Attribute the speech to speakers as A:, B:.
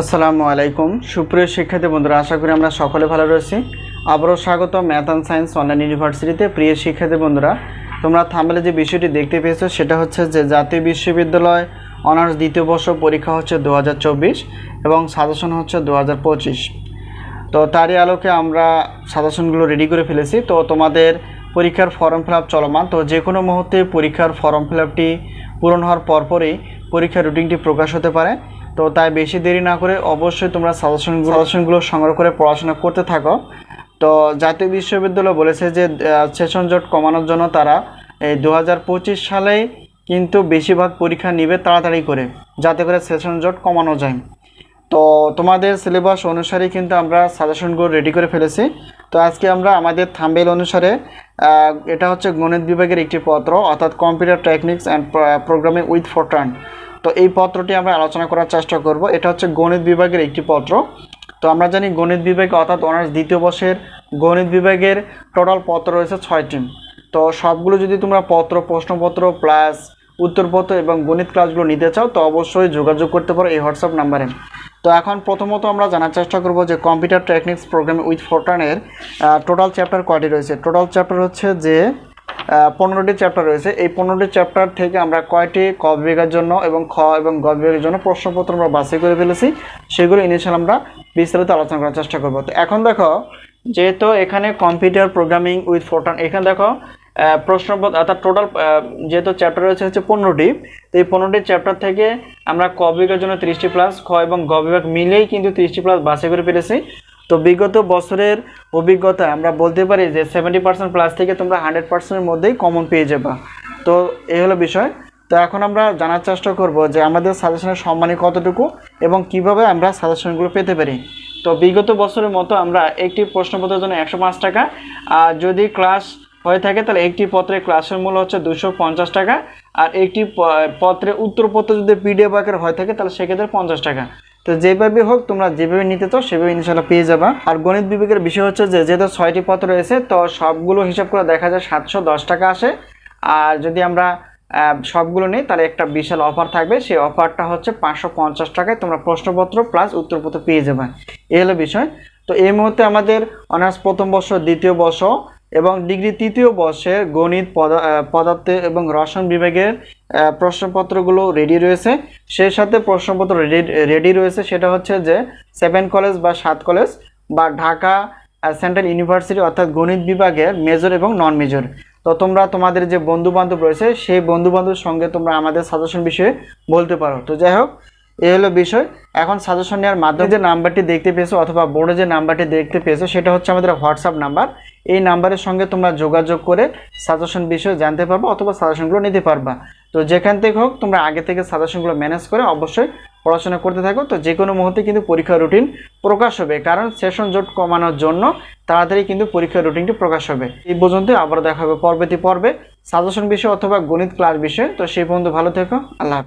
A: আসসালামু আলাইকুম। সুপ্রিয় শিক্ষার্থী বন্ধুরা, আশা করি আমরা সকলে ভালো রয়েছি। আবারও স্বাগত ম্যাথ অ্যান্ড সায়েন্স অনলাইন ইউনিভার্সিটিতে। প্রিয় শিক্ষার্থী বন্ধুরা, তোমরা থামলে যে বিষয়টি দেখতে পেয়েছ, সেটা হচ্ছে যে জাতীয় বিশ্ববিদ্যালয় অনার্স দ্বিতীয় বর্ষ পরীক্ষা হচ্ছে দু হাজার চব্বিশ এবং সাজেশন হচ্ছে দু হাজার পঁচিশ। তো তারই আলোকে আমরা সাজেশনগুলো রেডি করে ফেলেছি। তো তোমাদের পরীক্ষার ফর্ম ফিল চলমান। তো যে কোনো মুহূর্তে পরীক্ষার ফর্ম ফিল পূরণ হওয়ার পরপরই পরীক্ষার রুটিনটি প্রকাশ হতে পারে। তো তাই বেশি দেরি না করে অবশ্যই তোমরা সাজেশনগুলো সাজেশনগুলো সংগ্রহ করে পড়াশোনা করতে থাকো। তো জাতীয় বিশ্ববিদ্যালয় বলেছে যে সেশন জট কমানোর জন্য তারা এই দু হাজার পঁচিশ সালেই কিন্তু বেশিরভাগ পরীক্ষা নিবে তাড়াতাড়ি করে, যাতে করে সেশন জট কমানো যায়। তো তোমাদের সিলেবাস অনুসারে কিন্তু আমরা সাজেশনগুলো রেডি করে ফেলেছি। তো আজকে আমরা আমাদের থাম্বেল অনুসারে এটা হচ্ছে গণিত বিভাগের একটি পত্র, অর্থাৎ computer techniques and programming with Fortran তো এই পত্রটি আমরা আলোচনা করার চেষ্টা করব। এটা হচ্ছে গণিত বিভাগের একটি পত্র। তো আমরা জানি গণিত বিভাগে অর্থাৎ অনার্স দ্বিতীয় বর্ষের গণিত বিভাগের টোটাল পত্র রয়েছে ছয়টি তো সবগুলো যদি তোমরা পত্র, প্রশ্নপত্র প্লাস উত্তরপত্র এবং গণিত ক্লাসগুলো নিতে চাও, তো অবশ্যই যোগাযোগ করতে পারো এই হোয়াটসঅ্যাপ নাম্বারে। তো এখন প্রথমত আমরা জানার চেষ্টা করব যে কম্পিউটার টেকনিক্স প্রোগ্রাম উইথ ফোরটানের টোটাল চ্যাপ্টার কয়টি রয়েছে? টোটাল চ্যাপ্টার হচ্ছে যে পনেরোটি চ্যাপ্টার রয়েছে। এই পনেরোটি চ্যাপ্টার থেকে আমরা কয়টি ক বিভাগের জন্য এবং খ এবং গ বিভাগের জন্য প্রশ্নপত্র আমরা বাছাই করে ফেলেছি? সেগুলো ইনিশিয়াল আমরা বিস্তারিত আলোচনা করার চেষ্টা করব। তো এখন দেখো, যেহেতু এখানে কম্পিউটার প্রোগ্রামিং উইথ ফোরটান এখানে দেখো প্রশ্নপত্র অর্থাৎ টোটাল যেহেতু চ্যাপ্টার রয়েছে হচ্ছে পনেরোটি, তো এই পনেরোটি চ্যাপ্টার থেকে আমরা ক বিভাগের জন্য তিরিশটি প্লাস খ এবং গ বিভাগ মিলেই কিন্তু তিরিশটি প্লাস বাছাই করে ফেলেছি। তো বিগত বছরের অভিজ্ঞতা আমরা বলতে পারি যে সেভেন্টি পার্সেন্ট প্লাস থেকে তোমরা হান্ড্রেড পার্সেন্টের মধ্যেই কমন পেয়ে যাবা। তো এই হলো বিষয়। তো এখন আমরা জানার চেষ্টা করব যে আমাদের সাজেশনের সম্মানী কতটুকু এবং কীভাবে আমরা সাজেশনগুলো পেতে পারি। তো বিগত বছরের মতো আমরা একটি প্রশ্নপত্রের জন্য একশো পাঁচ টাকা। আর যদি ক্লাস হয়ে থাকে তাহলে একটি পত্রের ক্লাসের মূল্য হচ্ছে দুশো পঞ্চাশ টাকা। আর একটি পত্রে উত্তরপত্র যদি পিডিএফ আকারে হয়ে থাকে তাহলে সেক্ষেত্রে পঞ্চাশ টাকা। তো যেভাবে হোক তোমরা যেভাবে নিতে চাও, সেভাবে ইনশাল্লাহ পেয়ে যাবা। আর গণিত বিভাগের বিষয় হচ্ছে যে, যেহেতু ছয়টি পত্র রয়েছে, তো সবগুলো হিসাব করে দেখা যায় সাতশো দশ টাকা আসে। আর যদি আমরা সবগুলো নিই, তাহলে একটা বিশাল অফার থাকবে। সেই অফারটা হচ্ছে পাঁচশো পঞ্চাশ টাকায় তোমরা প্রশ্নপত্র প্লাস উত্তরপত্র পেয়ে যাবে। এই হলো বিষয়। তো এই মুহূর্তে আমাদের অনার্স প্রথম বর্ষ, দ্বিতীয় বর্ষ এবং ডিগ্রি তৃতীয় বর্ষের গণিত পদার্থ এবং রসায়ন বিভাগের প্রশ্নপত্রগুলো রেডি রয়েছে। সেই সাথে প্রশ্নপত্র রেডি রেডি রয়েছে, সেটা হচ্ছে যে সেভেন কলেজ বা সাত কলেজ বা ঢাকা সেন্ট্রাল ইউনিভার্সিটি অর্থাৎ গণিত বিভাগের মেজর এবং নন মেজর তো তোমরা, তোমাদের যে বন্ধু বান্ধব রয়েছে, সেই বন্ধু বান্ধবের সঙ্গে তোমরা আমাদের সাজেশন বিষয়ে বলতে পারো। তো যাই হোক এই হলো বিষয়। এখন সাজেশন নেওয়ার মাধ্যমে যে নাম্বারটি দেখতে পেয়েছ অথবা বোর্ডে যে নাম্বারটি দেখতে পেয়েছ, সেটা হচ্ছে আমাদের হোয়াটসঅ্যাপ নাম্বার। এই নাম্বারের সঙ্গে তোমরা যোগাযোগ করে সাজেশন বিষয়ে জানতে পারবা অথবা সাজেশনগুলো নিতে পারবা। তো যেখান থেকে হোক তোমরা আগে থেকে সাজেশনগুলো ম্যানেজ করে অবশ্যই পড়াশোনা করতে থাকো। তো যে কোনো মুহূর্তে কিন্তু পরীক্ষা রুটিন প্রকাশ হবে, কারণ সেশন জোট কমানোর জন্য তাড়াতাড়ি কিন্তু পরীক্ষার রুটিনটি প্রকাশ হবে। এই পর্যন্ত আবার দেখা হবে পরবর্তী পর্বে সাজেশন বিষয় অথবা গণিত ক্লাস বিষয়ে। তো সেই পর্যন্ত ভালো থেকো, আল্লাহ।